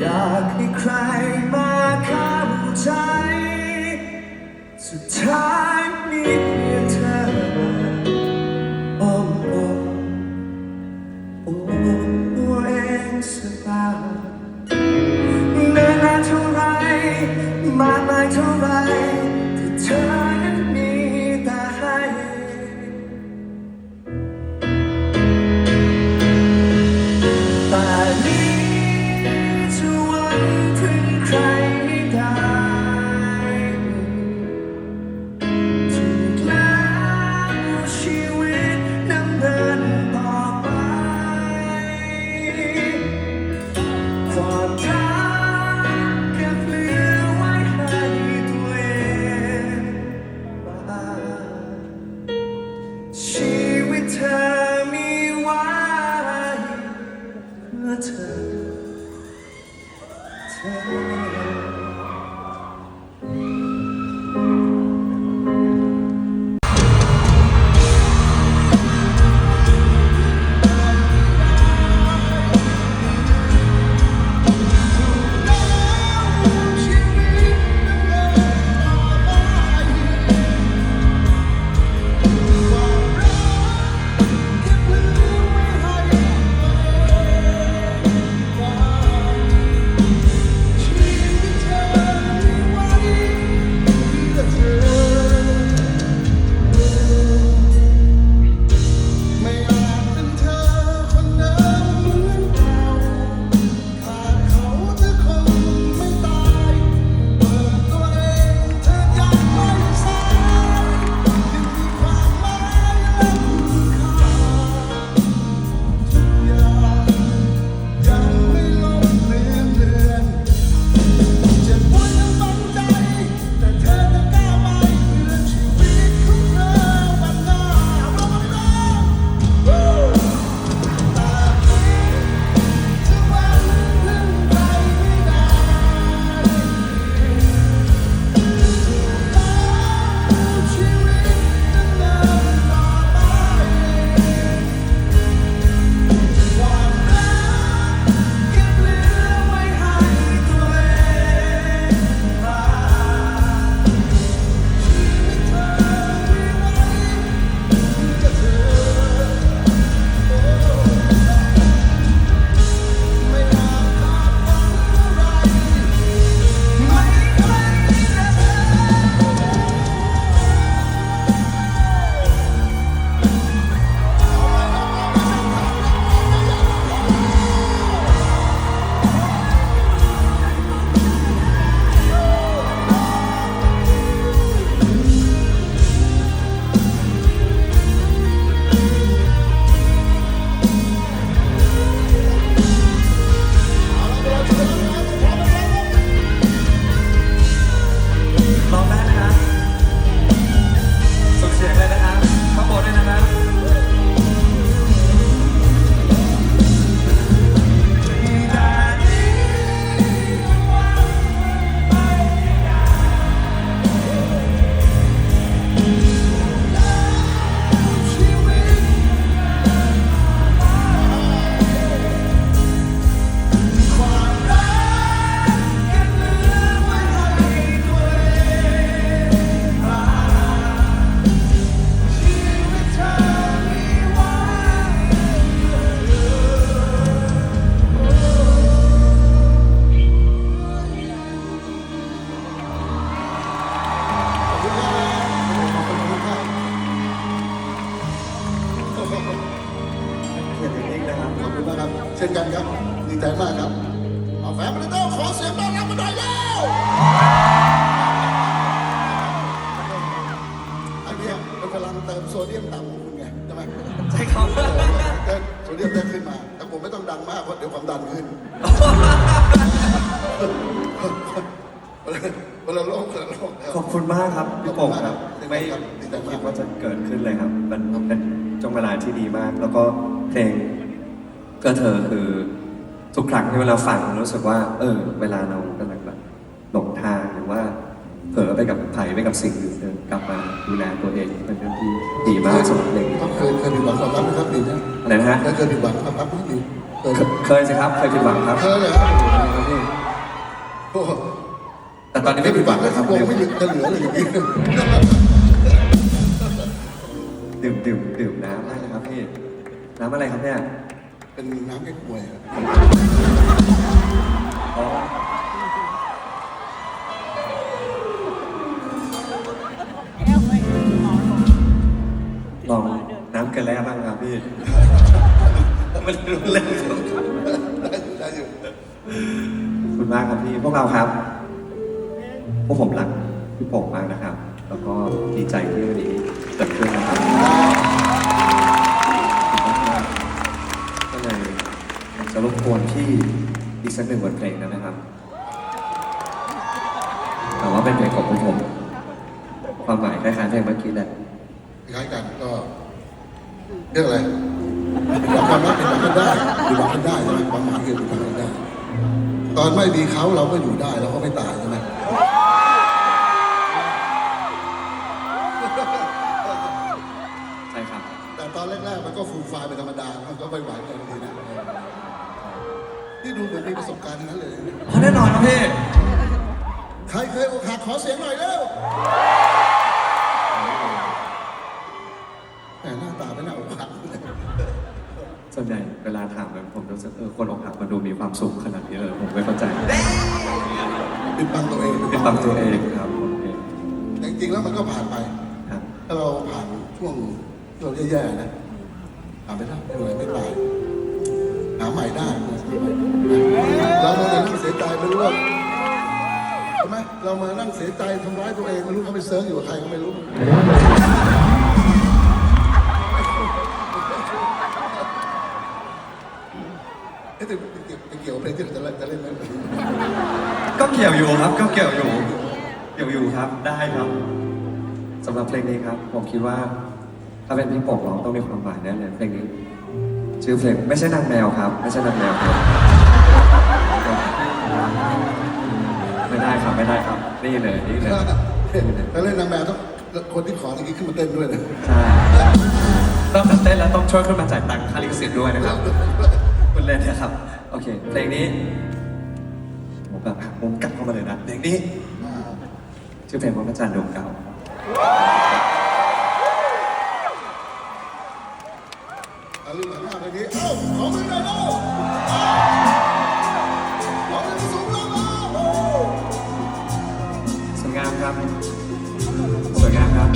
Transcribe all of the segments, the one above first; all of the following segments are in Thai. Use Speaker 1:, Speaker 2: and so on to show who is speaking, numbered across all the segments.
Speaker 1: อยากให้ใครมาเข้าใจ สุดท้ายมีเพียงเธอโอ้โอ้โอ้ตัวเองสบายเนินนานเท่าไรมากมายเท่าไรที่เธอ เเติม
Speaker 2: โซเดียมต่ำของคุณไงใช่ไหม
Speaker 1: ใช่ครับ
Speaker 2: เติมโซเดียมได้ขึ้นมา แต่ผมไม่ต้องดังมากเพราะเดี๋ยวความดันขึ้นคนละโลกคนละโลกแล้ว
Speaker 3: ขอบคุณมากครับพี่โป่งครับ
Speaker 2: ขอบคุณ
Speaker 3: ไม่
Speaker 2: มากครับดีใจมาก
Speaker 3: คิดว่าจะเกิดขึ้นเลยครับ มันเป็นช่วงเวลาที่ดีมาก แล้วก็เพลงก็เธอคือทุกครั้งที่เวลาฟังรู้สึกว่า เออ เวลาเรากำลังแบบหลงทางหรือว่าเผ ลอไปกับไผ่ไปกับสิ่งอื่นเดินกลับมาดูแลตัวเองเป็นเรื่องที่ดีมากสำหรับเพลงนี้
Speaker 1: เคยเคยผิดหวังความรักไหมครับปีนี้
Speaker 3: อะไรนะฮะ
Speaker 1: เคยเคยผิดหวังความรักไหมปีเคย
Speaker 3: เคเคยสิครับเคยผิดหวังครับ
Speaker 1: เคยเลยครับโอ้โห
Speaker 3: แต่ตอนนี้
Speaker 1: ไม่
Speaker 3: ไม่
Speaker 1: ผิ
Speaker 3: ผิ
Speaker 1: ด
Speaker 3: ด
Speaker 1: ห
Speaker 3: ห
Speaker 1: วั
Speaker 3: วั
Speaker 1: ง
Speaker 3: ง
Speaker 1: แล้
Speaker 3: แล้วว
Speaker 1: ค
Speaker 3: ค
Speaker 1: รั
Speaker 3: รั
Speaker 1: บบวงไม่เหลือจะเหลืออะไรอย่างนี้
Speaker 3: ดื่มดื่มดื่มน้ำได้นะครับพี่น้ำอะไรครับเนี่ย
Speaker 1: เป็นน้ำแก้ป่วยครับ
Speaker 3: บ้างครับพี่ไม่ได้รู้เรื่อง
Speaker 1: ได้อยู่
Speaker 3: ขอบคุณมากครับพี่พวกเราครับพวกผมรักพี่ป่งมากนะครับ แล้วก็ดีใจที่วันนี้เกิดขึ้นนะครับก็เลยอยากจะรบกวนพี่อีกสักหนึ่งบทเพลงได้ไหมครับ แต่ว่าเป็นเพลงของพวกผม ความหมายคล้ายๆเพลงเมื่อกี้แหละ
Speaker 1: คล้ายกันก็ เรื่องอะไรผิดหวังความรักผิดหวังกันได้ผิดหวังกันได้ใช่ไหมความหมายคือผิดหวังกันได้ ตอนไม่มีเขาเราก็อยู่ได้เราก็ไม่ตายใช่ไหม
Speaker 3: ใช่ครับ
Speaker 1: แต่ตอนแรกๆมันก็ฟูมฟายเป็นธรรมดามันก็ไม่ไหวเลยบางทีนะนี่ดูเหมือนมีประสบการณ์ทั้งนั้นเลย
Speaker 3: แน่นอนครับพี่
Speaker 1: ใครเคยอกหักขอเสียงหน่อยเร็ว
Speaker 3: เวลาถามแบบผมรู้สึกเออคนอกหักมันดูมีความสุขขนาดนี้เลยผมไม่เข้าใจ
Speaker 1: ปิดบังตัวเอง
Speaker 3: เป็นตามตัวเองครับโอเค
Speaker 1: แต่จริงๆแล้วมันก็ผ่านไป
Speaker 3: ครับ
Speaker 1: ถ้าเราผ่านช่วงช่วงแย่ๆนะผ่านไปได้ไม่เป็นไรไม่ตายหาใหม่ได้เรามานั่งเสียใจไม่รู้ว่าใช่ไหมเรามานั่งเสียใจทำร้ายตัวเองไม่รู้เขาไปเซิร์ฟอยู่กับใครก็ไม่รู้ เอ๊ะแต่แต่เกี่ยวกับเพลงที่เราจะเล่นจะเล่นไหม
Speaker 3: ก็เกี่ยวอยู่ครับ ก็เกี่ยวอยู่เกี่ยวอยู่ครับได้ครับสำหรับเพลงนี้ครับ ผมคิดว่า ถ้าเป็นพี่โป่งร้องต้องมีความหมายแน่เลยเพลงนี้ ชื่อเพลงไม่ใช่นางแมวครับ ไม่ใช่นางแมวครับไม่ได้ครับไม่ได้ครับ นี่เลยนี่เลย
Speaker 1: ถ้าเล่นนางแบบต้องคนที่ขอตะกี้ขึ้นมาเต้นด้วยนะ
Speaker 3: ใช่ต้องเต้นแล้วต้องช่วยขึ้นมาจ่ายตังค่าลิขสิทธิ์ด้วยนะครับคุณเล่นนะครับ โอเค เพลงนี้ ผมแบบหักมุมกลับเข้ามาเลยนะเพลงนี้ชื่อเพลงว่าพระจันทร์ดวงเก่า
Speaker 1: เอาลืมหันหน้าไปนี้เอ้าขอมือหน่อยเร็วขอมือสูงแล้วเร็ว
Speaker 3: สวยงามครับ สวยงามครับ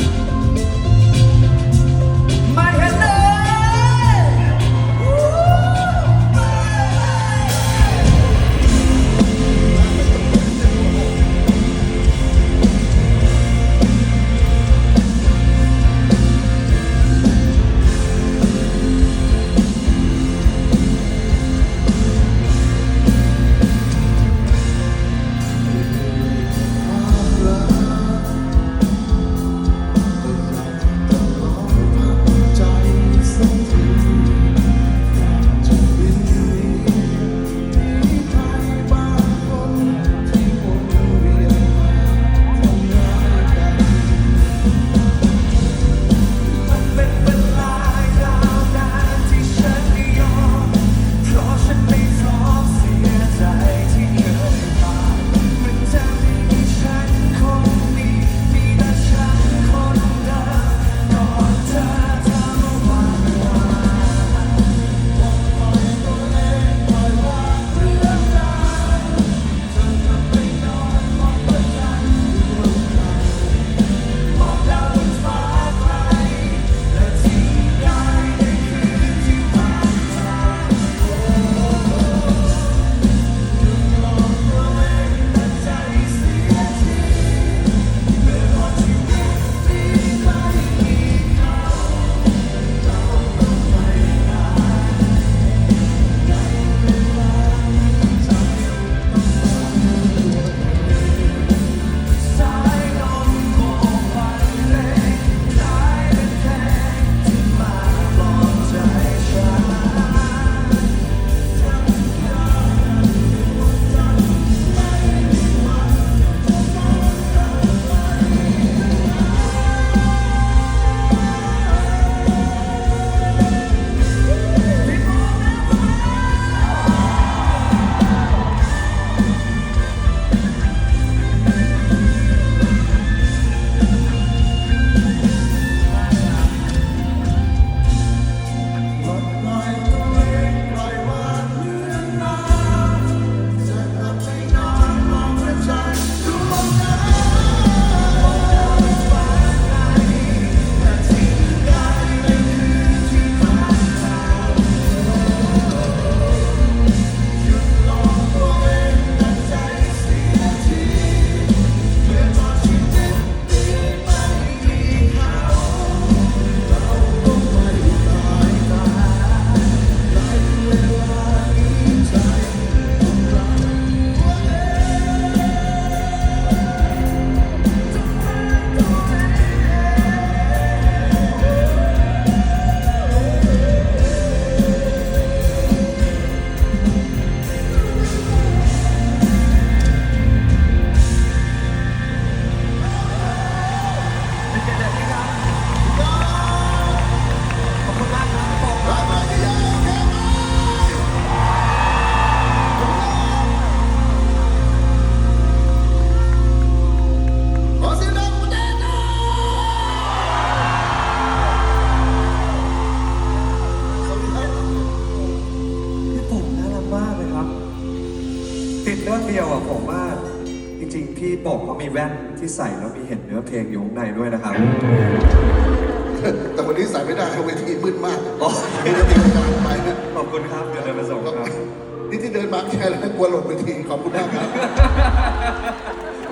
Speaker 3: โป่งเขามีแว่นที่ใส่แล้วมีเห็นเนื้อเพลงอยู่ข้างในด้วยนะครับ
Speaker 1: แต่วันนี้ใส่ไม่ได้เวทีมืดมาก
Speaker 3: อ๋อ
Speaker 1: ปกติจะไปนะ
Speaker 3: ขอบคุณครับเดี๋ยวเดินมาส่งครับ
Speaker 1: นี่ที่เดินมาแค่แล้วกลัวหล่นเวทีขอบคุณมากครับ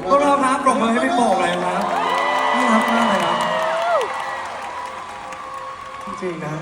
Speaker 3: พวกเราครับปรบมือให้พี่โป่งเลยครับน่ารักมากเลยครับจริงๆนะ